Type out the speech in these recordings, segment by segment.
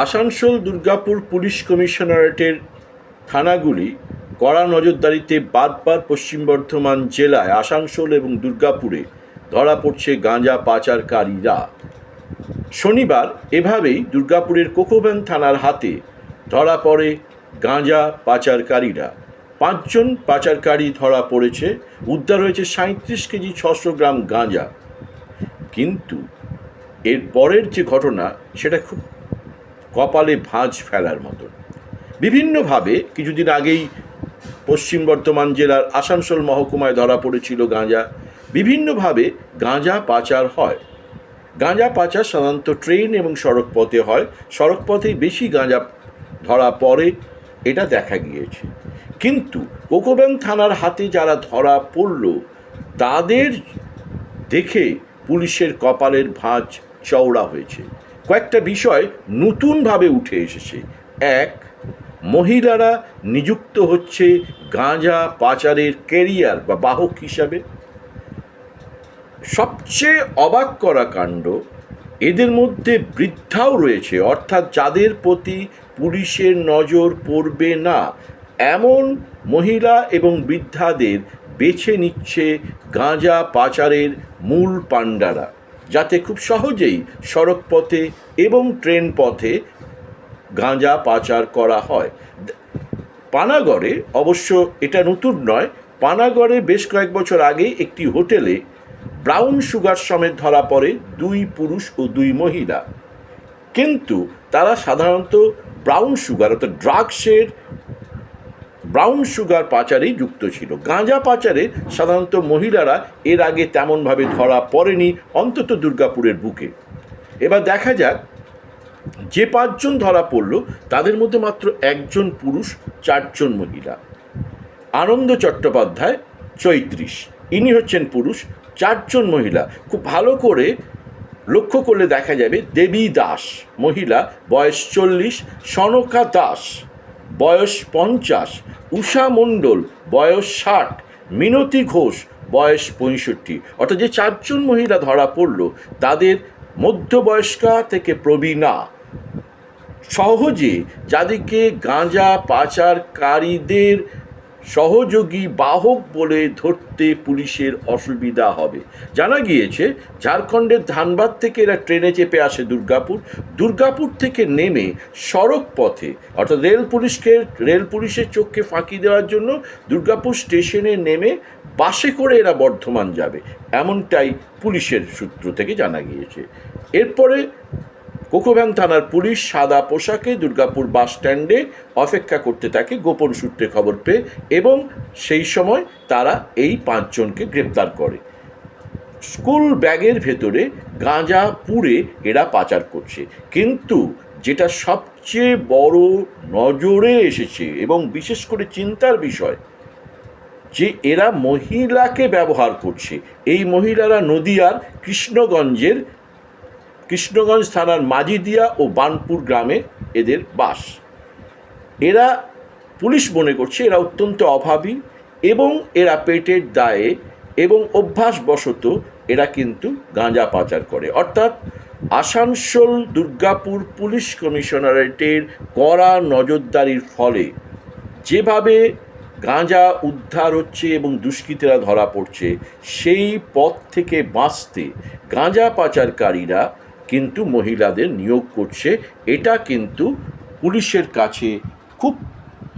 Asansol Durgapur police কমিশনারেটের থানাগুলি কড়া নজরদারিতে বারবার পশ্চিম বর্ধমান জেলায় আসানসোল এবং দুর্গাপুরে ধরা পড়ছে গাঁজা পাচারকারীরা। শনিবার এভাবেই দুর্গাপুরের কোকোব্যান থানার হাতে ধরা পড়ে গাঁজা পাচারকারীরা। পাঁচজন পাচারকারী ধরা পড়েছে, উদ্ধার হয়েছে সাঁত্রিশ কেজি ছশো গ্রাম গাঁজা। কিন্তু এর পরের যে ঘটনা, সেটা খুব কপালে ভাঁজ ফেলার মতো। বিভিন্নভাবে কিছুদিন আগেই পশ্চিম বর্ধমান জেলার আসানসোল মহকুমায় ধরা পড়েছিল গাঁজা। বিভিন্নভাবে গাঁজা পাচার হয়। গাঁজা পাচার সাধারণত ট্রেন এবং সড়ক পথে হয়। সড়ক পথেই বেশি গাঁজা ধরা পড়ে, এটা দেখা গিয়েছে। কিন্তু কোকোব্যাং থানার হাতে যারা ধরা পড়ল, তাদের দেখে পুলিশের কপালের ভাঁজ চওড়া হয়েছে। কয়েকটা বিষয় নতুনভাবে উঠে এসেছে। এক, মহিলারা নিযুক্ত হচ্ছে গাঁজা পাচারের কেরিয়ার বা বাহক হিসাবে। সবচেয়ে অবাক করা কাণ্ড, এদের মধ্যে বৃদ্ধাও রয়েছে, অর্থাৎ যাদের প্রতি পুলিশের নজর পড়বে না, এমন মহিলা এবং বৃদ্ধাদের বেছে নিচ্ছে গাঁজা পাচারের মূল পাণ্ডারা। যাতে খুব সহজেই সড়ক পথে এবং ট্রেন পথে গাঁজা পাচার করা হয়। পানাগড়ে অবশ্য এটা নতুন নয়, পানাগড়ে বেশ কয়েক বছর আগে একটি হোটেলে ব্রাউন সুগার সমেত ধরা পড়ে দুই পুরুষ ও দুই মহিলা। কিন্তু তারা সাধারণত ব্রাউন সুগার অর্থাৎ ড্রাগসের ব্রাউন সুগার পাচারেই যুক্ত ছিল। গাঁজা পাচারে সাধারণত মহিলারা এর আগে তেমনভাবে ধরা পড়েনি অন্তত দুর্গাপুরের বুকে। এবার দেখা যাক, যে পাঁচজন ধরা পড়ল, তাদের মধ্যে মাত্র একজন পুরুষ, চারজন মহিলা। আনন্দ চট্টোপাধ্যায়, চৈত্রিশ। ইনি হচ্ছেন পুরুষ, চারজন মহিলা। খুব ভালো করে লক্ষ্য করলে দেখা যাবে, দেবী দাস, মহিলা, বয়স চল্লিশ, সনকা দাস। বয়স পঞ্চাশ। উষা মণ্ডল, বয়স ষাট। মিনতি ঘোষ, বয়স পঁয়ষট্টি। অর্থাৎ যে চারজন মহিলা ধরা পড়ল, তাদের মধ্যবয়স্কা থেকে প্রবীণা। সহজে যাদেরকে গাঁজা, পাচারকারীদের সহযোগী বাহক বলে ধরতে পুলিশের অসুবিধা হবে। জানা গিয়েছে, ঝাড়খণ্ডের ধানবাদ থেকে এরা ট্রেনে চেপে আসে দুর্গাপুর। দুর্গাপুর থেকে নেমে সড়ক পথে, অর্থাৎ রেল পুলিশকে, রেল পুলিশের চোখকে ফাঁকি দেওয়ার জন্য দুর্গাপুর স্টেশনে নেমে বাসে করে এরা বর্ধমান যাবে। এমনটাই পুলিশের সূত্র থেকে জানা গিয়েছে। এরপরে কোকোভ্যান থানার পুলিশ সাদা পোশাকে দুর্গাপুর বাস স্ট্যান্ডে অপেক্ষা করতে থাকে গোপন সূত্রে খবর পেয়ে এবং সেই সময় তারা এই পাঁচজনকে গ্রেপ্তার করে। স্কুল ব্যাগের ভেতরে গাঁজা পুড়ে এরা পাচার করছে। কিন্তু যেটা সবচেয়ে বড় নজরে এসেছে এবং বিশেষ করে চিন্তার বিষয়, যে এরা মহিলাকে ব্যবহার করছে। এই মহিলারা নদিয়ার কৃষ্ণগঞ্জের কৃষ্ণগঞ্জ থানার মাজিদিয়া ও বানপুর গ্রামে এদের বাস। এরা পুলিশ মনে করছে এরা অত্যন্ত অভাবী এবং এরা পেটের দায়ে এবং অভ্যাসবশত এরা কিন্তু গাঁজা পাচার করে। অর্থাৎ আসানসোল দুর্গাপুর পুলিশ কমিশনারেটের কড়া নজরদারির ফলে যেভাবে গাঁজা উদ্ধার হচ্ছে এবং দুষ্কৃতীরা ধরা পড়ছে, সেই পথ থেকে বাঁচতে গাঁজা পাচারকারীরা কিন্তু মহিলাদের নিয়োগ করছে। এটা কিন্তু পুলিশের কাছে খুব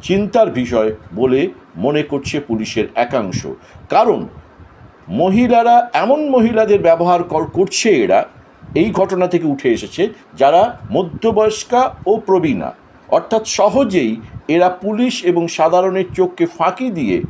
চিন্তার বিষয় বলে মনে করছে পুলিশের একাংশ। কারণ মহিলারা, এমন মহিলাদের ব্যবহার কর- করছে এরা, এই ঘটনা থেকে উঠে এসেছে যারা মধ্যবয়স্কা ও প্রবীণা। অর্থাৎ সহজেই এরা পুলিশ এবং সাধারণের চোখকে ফাঁকি দিয়ে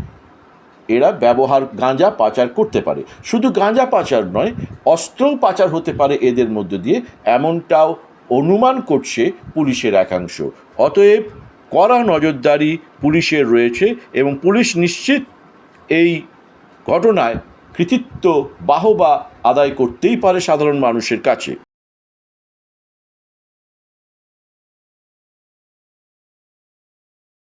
এরা ব্যবহার গাঁজা পাচার করতে পারে। শুধু গাঁজা পাচার নয়, অস্ত্রও পাচার হতে পারে এদের মধ্য দিয়ে, এমনটাও অনুমান করছে পুলিশের একাংশ। অতএব কড়া নজরদারি পুলিশের রয়েছে এবং পুলিশ নিশ্চিত এই ঘটনায় কৃতিত্ব, বাহবা আদায় করতেই পারে সাধারণ মানুষের কাছে।